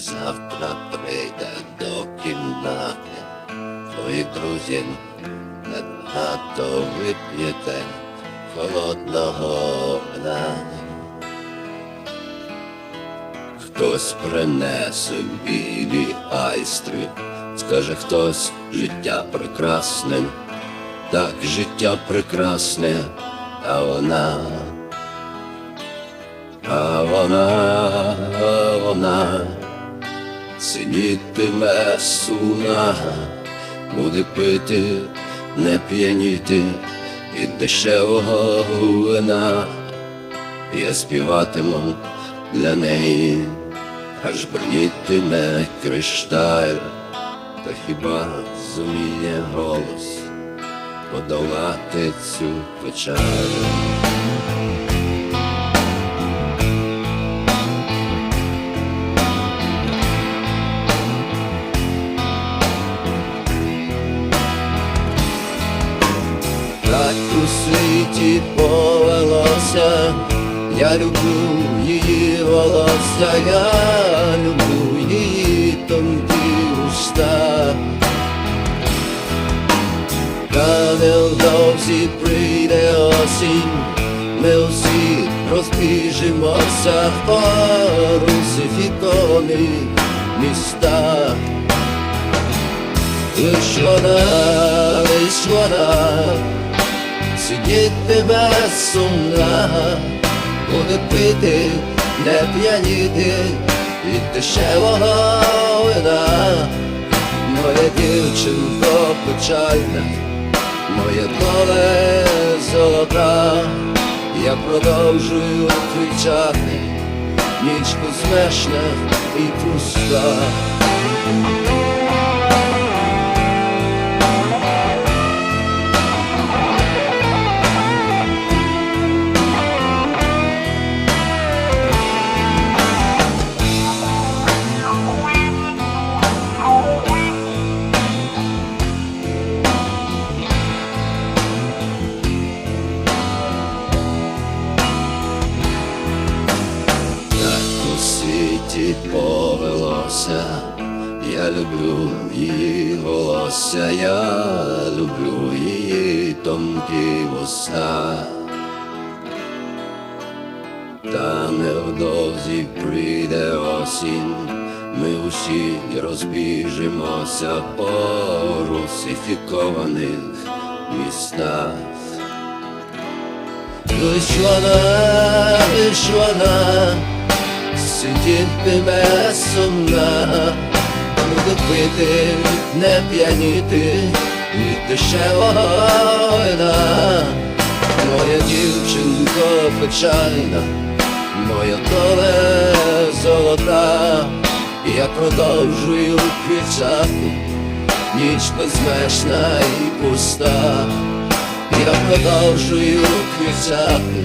завтра прийде до кімнати, твої друзі небагато вип'єте холодного вина. Хтось принесе білі айстри, скаже хтось життя прекрасне, так життя прекрасне, а вона, а вона, а вона сидітиме суна, буде пити, не п'яніти від дешевого вина. Я співатиму для неї, аж брнітиме кришталь, та хіба зуміє голос подолати цю печаль. Так у світі повелося, я люблю її волосся, я люблю її тонкі уста. Та невдовзі прийде осінь, ми усі розбіжимося по русифіковані міста. Лиш вона, лиш вона сидітиме сумна, буде пити, не п'яніти від дешевого вина. Моя дівчинко печальна, моє доле золота, я продовжую кричати, ніч безмежна і пуста. Світі повелося, я люблю її волосся, я люблю її тонкі вуста. Та невдовзі прийде осінь, ми усі розбіжимося по русифікованих містах. Лиш вона, лиш вона, сидітиме сумна, буде пити, не п'яніти від дешевого вина. Моя дівчинко печальна, моя доле золота, я продовжую кричати, ніч безмежна і пуста. Я продовжую кричати,